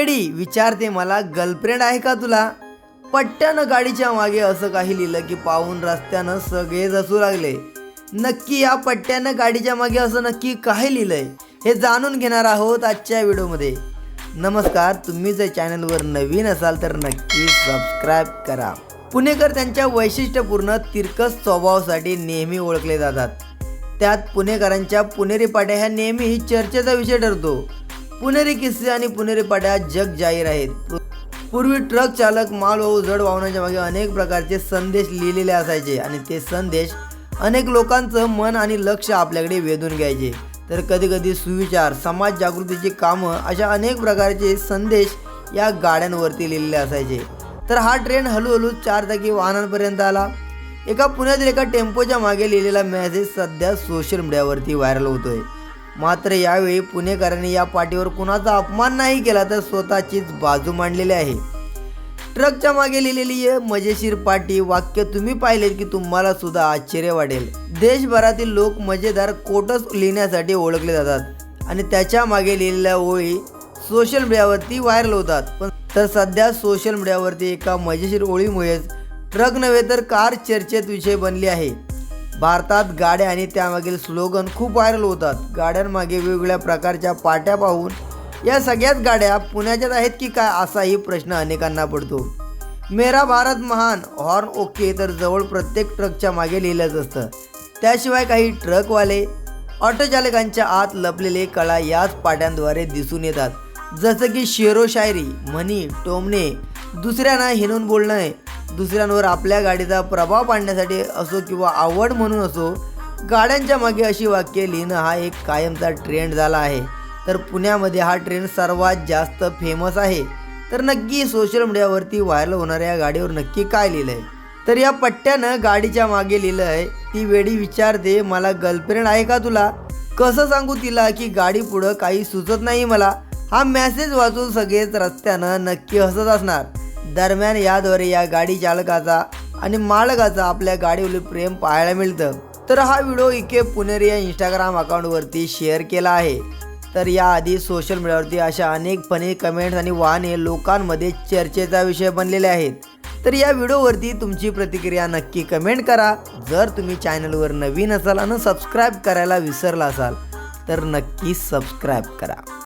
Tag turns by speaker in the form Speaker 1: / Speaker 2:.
Speaker 1: वेळी विचारते मला गर्लफ्रेंड आहे का तुला? पट्ट्यानं गाडीच्या मागे असं काही लिहिलं की पाहून रस्त्यानं सगळेच हसू लागले. नक्की या पट्ट्यानं गाडीच्या मागे असं नक्की काय लिहिलंय हे जाणून घेणार आहोत आजच्या व्हिडिओमध्ये. नमस्कार तुम्ही जर चॅनलवर नवीन असाल तर नक्की सबस्क्राईब करा. पुणेकर त्यांच्या वैशिष्ट्यपूर्ण तिरकस स्वभावासाठी नेहमी ओळखले जातात. त्यात पुणेकरांच्या पुणेरी पाट्या ह्या नेहमी चर्चेचा विषय ठरतो. पुणेरी किस्से आणि पुणेरी पाट्या जग जाहीर आहेत. पूर्वी ट्रक चालक मालवाहू जड वाहनाच्या मागे अनेक प्रकारचे संदेश लिहिलेले असायचे आणि ते संदेश अनेक लोकांचं मन आणि लक्ष आपल्याकडे वेधून घ्यायचे. तर कधीकधी सुविचार समाज जागृतीची कामं अशा अनेक प्रकारचे संदेश या गाड्यांवरती लिहिलेले असायचे. तर हा ट्रेन हळूहळू चारचाकी वाहनांपर्यंत आला. एका पुण्यातील एका टेम्पोच्या मागे लिहिलेला मेसेज सध्या सोशल मीडियावरती व्हायरल होतोय. मात्र यावेळी पुणेकरांनी या पाठीवर कुणाचा अपमान नाही केला तर स्वतःचीच बाजू मांडलेली आहे. ट्रकच्या मागे लिहिलेली मजेशीर पाटी वाक्य तुम्ही पाहिलेत की तुम्हाला सुद्धा आश्चर्य वाटेल. देशभरातील लोक मजेदार कोटस लिहिण्यासाठी ओळखले जातात आणि त्याच्यामागे लिहिलेल्या ओळी सोशल मीडियावरती व्हायरल होतात. पण तर सध्या सोशल मीडियावरती एका मजेशीर ओळीमुळेच ट्रक नव्हे तर कार चर्चेत विषय बनली आहे. भारतात गाड्या आणि त्यामागील स्लोगन खूप व्हायरल होतात. गाड्यांमागे वेगवेगळ्या प्रकारच्या पाट्या पाहून या सगळ्याच गाड्या पुण्याच्याच आहेत की काय असाही प्रश्न अनेकांना पडतो. मेरा भारत महान हॉर्न ओके तर जवळ प्रत्येक ट्रकच्या मागे लिहिलंच असतं. त्याशिवाय काही ट्रकवाले ऑटोचालकांच्या आत लपलेले कळा याच पाट्यांद्वारे दिसून येतात. जसं की शेरो शायरी म्हणी टोमणे दुसऱ्यांना हिनून बोलणं दुसऱ्यांवर आपल्या गाडीचा प्रभाव पाडण्यासाठी असो किंवा आवड म्हणून असो गाड्यांच्या मागे अशी वाक्य लिहिणं हा एक कायमचा ट्रेंड झाला आहे. तर पुण्यामध्ये हा ट्रेंड सर्वात जास्त फेमस आहे. तर नक्की सोशल मीडियावरती व्हायरल होणाऱ्या या गाडीवर नक्की काय लिहिलं आहे तर या पट्ट्यानं गाडीच्या मागे लिहिलं आहे ती वेळी विचारते मला गर्लफ्रेंड आहे का तुला? कसं सांगू तिला की गाडी पुढं काही सुचत नाही मला? हा मेसेज वाचून सगळेच रस्त्यानं नक्की हसत असणार. दरम्यान याद्वारे या गाडी चालकाचा आणि मालकाचा आपल्या गाडीवरील प्रेम पाहायला मिळतं. तर हा व्हिडिओ इके पुणेरी या इंस्टाग्राम अकाउंटवरती शेअर केला आहे. तर याआधी सोशल मीडियावरती अशा अनेक फनी कमेंट्स आणि वाहने लोकांमध्ये चर्चेचा विषय बनलेले आहेत. तर या व्हिडिओवरती तुमची प्रतिक्रिया नक्की कमेंट करा. जर तुम्ही चॅनलवर नवीन असाल आणि सबस्क्राईब करायला विसरला असाल तर नक्की सबस्क्राईब करा.